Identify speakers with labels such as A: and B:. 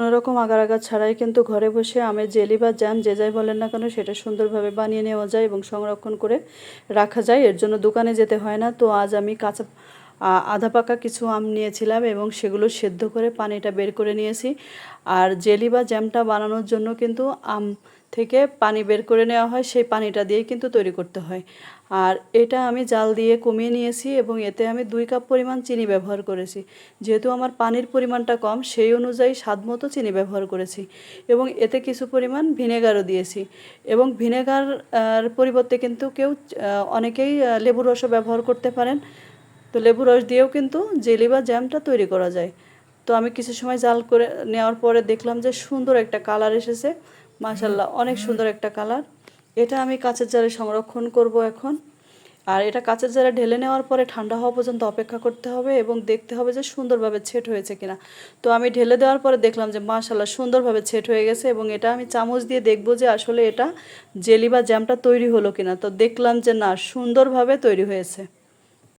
A: কোনো রকম আগার ছাড়াই কিন্তু ঘরে বসে আমের জেলি বা জ্যাম যে যাই বলেন না কেন, সেটা সুন্দরভাবে বানিয়ে নেওয়া যায় এবং সংরক্ষণ করে রাখা যায়। এর জন্য দোকানে যেতে হয় না। তো আজ আমি কাঁচা আধা পাকা কিছু আম নিয়েছিলাম এবং সেগুলো সেদ্ধ করে পানিটা বের করে নিয়েছি। আর জেলি বা জ্যামটা বানানোর জন্য কিন্তু আম থেকে পানি বের করে নেওয়া হয়, সেই পানিটা দিয়েই কিন্তু তৈরি করতে হয়। আর এটা আমি জাল দিয়ে কমিয়ে নিয়েছি এবং এতে আমি দুই কাপ পরিমাণ চিনি ব্যবহার করেছি। যেহেতু আমার পানির পরিমাণটা কম, সেই অনুযায়ী স্বাদ মতো চিনি ব্যবহার করেছি এবং এতে কিছু পরিমাণ ভিনেগারও দিয়েছি। এবং ভিনেগার পরিবর্তে কিন্তু কেউ অনেকেই লেবুর রসও ব্যবহার করতে পারেন। তো লেবু রস দিয়েও কিন্তু জেলি বা জ্যামটা তৈরি করা যায়। তো আমি কিছু সময় জাল করে নেওয়ার পরে দেখলাম যে সুন্দর একটা কালার এসেছে। মাশাল্লাহ অনেক সুন্দর একটা কালার। এটা আমি কাঁচের জারে সংরক্ষণ করব এখন। আর এটা কাঁচের জারে ঢেলে নেওয়ার পরে ঠান্ডা হওয়া পর্যন্ত অপেক্ষা করতে হবে এবং দেখতে হবে যে সুন্দরভাবে ছেট হয়েছে কিনা। তো আমি ঢেলে দেওয়ার পরে দেখলাম যে মাশাল্লাহ সুন্দরভাবে ছেট হয়ে গেছে এবং এটা আমি চামচ দিয়ে দেখব যে আসলে এটা জেলি বা জ্যামটা তৈরি হলো কিনা। তো দেখলাম যে না সুন্দরভাবে তৈরি হয়েছে।